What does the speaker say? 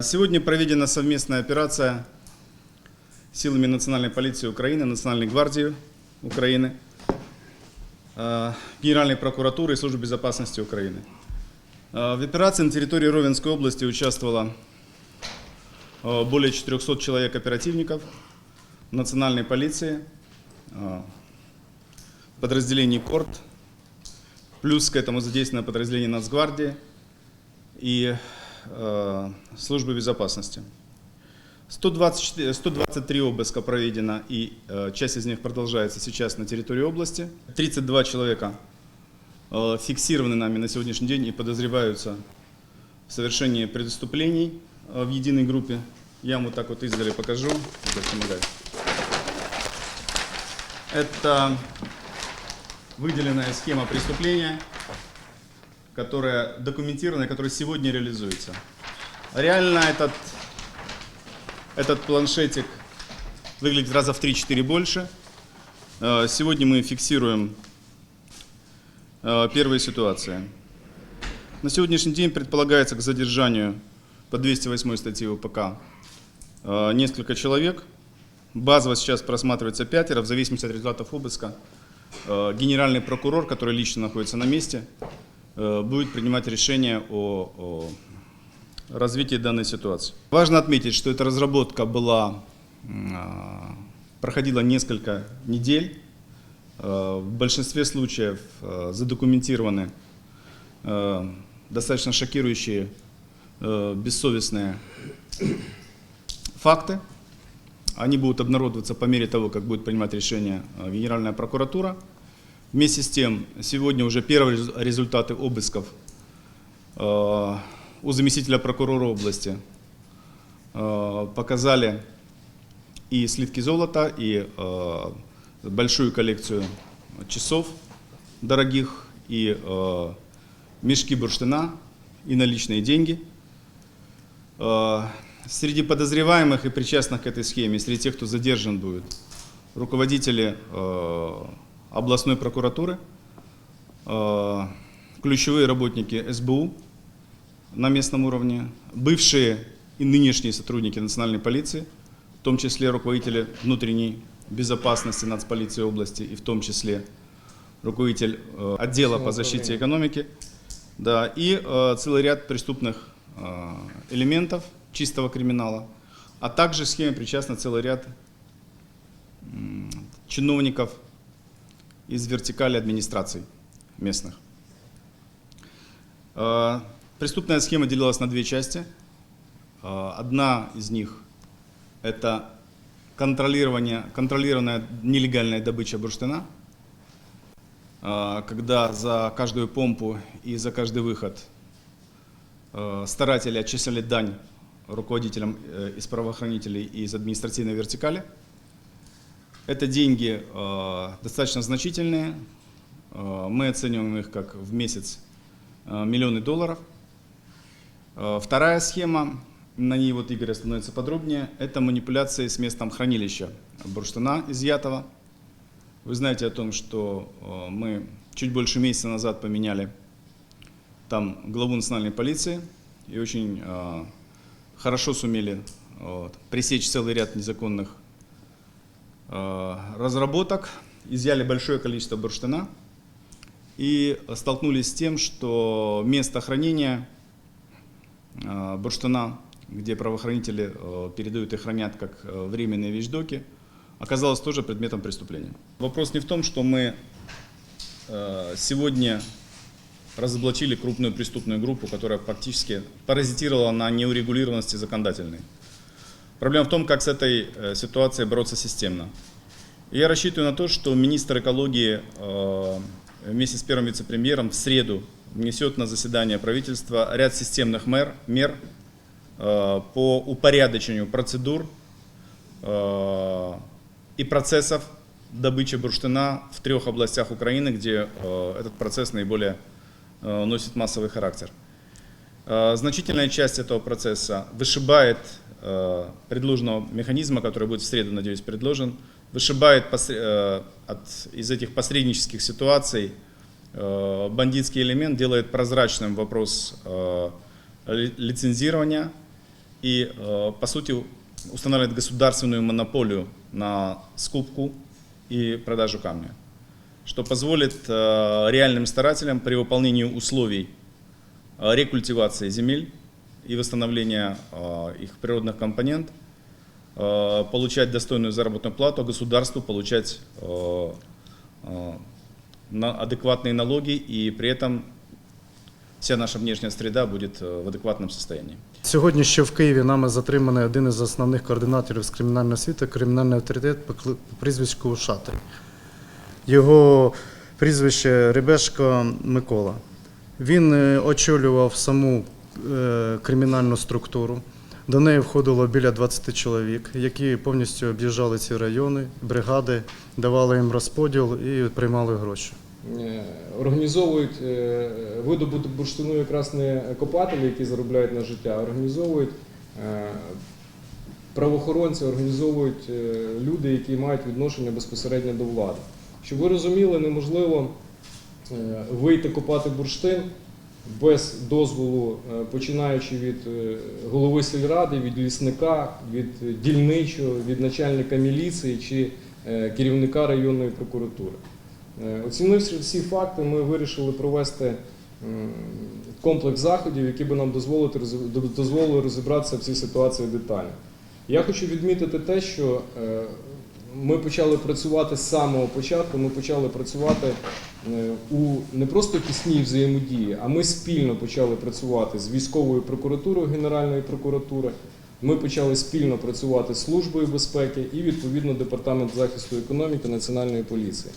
Сегодня проведена совместная операция силами Национальной полиции Украины, Национальной гвардии Украины, э, Генеральной прокуратуры и Службы безопасности Украины. Э, В операции на территории Ровенской области участвовало э, более 400 человек оперативников Национальной полиции, подразделений КОРТ, плюс к этому задействовано подразделение Нацгвардии и Службы безопасности. 124, 123 обыска проведено, и э, часть из них продолжается сейчас на территории области. 32 человека э, фиксированы нами на сегодняшний день и подозреваются в совершении преступлений э, в единой группе. Я вам вот так вот издали покажу. Это выделенная схема преступления, которая документирована, которая сегодня реализуется. Реально этот, этот планшетик выглядит раза в 3-4 больше. Э, Сегодня мы фиксируем э, первые ситуации. На сегодняшний день предполагается к задержанию по 208 статье УПК э, несколько человек. Базово сейчас просматривается пятеро, в зависимости от результатов обыска. Генеральный прокурор, который лично находится на месте, будет принимать решение о, о развитии данной ситуации. Важно отметить, что эта разработка была, а, проходила несколько недель. Э, В большинстве случаев э, задокументированы э, достаточно шокирующие, э, бессовестные факты. Они будут обнародоваться по мере того, как будет принимать решение э, Генеральная прокуратура. Вместе с тем, сегодня уже первые резу- результаты обысков э, у заместителя прокурора области э, показали и слитки золота, и э, большую коллекцию часов дорогих, и мешки бурштина, и наличные деньги. Среди подозреваемых и причастных к этой схеме, среди тех, кто задержан будет, руководители областной прокуратуры, э, ключевые работники СБУ на местном уровне, бывшие и нынешние сотрудники национальной полиции, в том числе руководители внутренней безопасности нацполиции области и в том числе руководитель э, отдела по защите экономики, да, и э, целый ряд преступных элементов чистого криминала, а также в схеме причастны целый ряд чиновников из вертикали администраций местных. Э, Преступная схема делилась на две части. Э, Одна из них – это контролирование, контролированная нелегальная добыча бурштина, Э, когда за каждую помпу и за каждый выход старатели отчисляли дань руководителям из правоохранителей и из административной вертикали. Это деньги э, достаточно значительные. Э, Мы оцениваем их как в месяц э, миллионы долларов. Э, Вторая схема, на ней вот Игорь остановится подробнее, это манипуляции с местом хранилища бурштина изъятого. Вы знаете о том, что э, мы чуть больше месяца назад поменяли там главу национальной полиции и очень э, хорошо сумели вот, пресечь целый ряд незаконных э, разработок, изъяли большое количество бурштина и столкнулись с тем, что место хранения э, бурштина, где правоохранители э, передают и хранят как э, временные вещдоки, оказалось тоже предметом преступления. Вопрос не в том, что мы э, сегодня разоблачили крупную преступную группу, которая фактически паразитировала на неурегулированности законодательной. Проблема в том, как с этой э, ситуацией бороться системно. Я рассчитываю на то, что министр экологии э, вместе с первым вице-премьером в среду внесет на заседание правительства ряд системных мер, мер э, по упорядочению процедур и процессов добычи бурштина в трех областях Украины, где этот процесс наиболее носит массовый характер. Значительная часть этого процесса вышибает предложенного механизма, который будет в среду, надеюсь, предложен, вышибает э, от, из этих посреднических ситуаций э, бандитский элемент, делает прозрачным вопрос э, ли- лицензирования и, э, по сути, устанавливает государственную монополию на скупку и продажу камня, что позволит э, реальным старателям при выполнении условий э, рекультивации земель и восстановления э, их природных компонент э, получать достойную заработную плату, а государству получать э, э, на адекватные налоги и при этом вся наша внешняя среда будет э, в адекватном состоянии. Сьогодні ще в Києві нами затриманий один із основних координаторів з кримінальної освіти, кримінальний авторитет по кли- по прізвиську Шатрий. Його прізвище Рибешко Микола. Він е, очолював саму е, кримінальну структуру. До неї входило біля 20 чоловік, які повністю об'їжджали ці райони, бригади, давали їм розподіл і приймали гроші. Е, організовують е, видобуток бурштину якраз не копателі, які заробляють на життя, а організовують е, правоохоронці, організовують е, люди, які мають відношення безпосередньо до влади. Щоб ви розуміли, неможливо е, вийти копати бурштин без дозволу, е, починаючи від е, голови сільради, від лісника, від дільничого, від начальника міліції чи е, керівника районної прокуратури. Оцінивши всі факти, ми вирішили провести комплекс заходів, які би нам дозволили розібратися в цій ситуації детально. Я хочу відмітити те, що ми почали працювати з самого початку. Ми почали працювати е, у не просто тісній взаємодії, а ми спільно почали працювати з військовою прокуратурою Генеральної прокуратури. Ми почали спільно працювати з службою безпеки і відповідно департамент захисту економіки Національної поліції.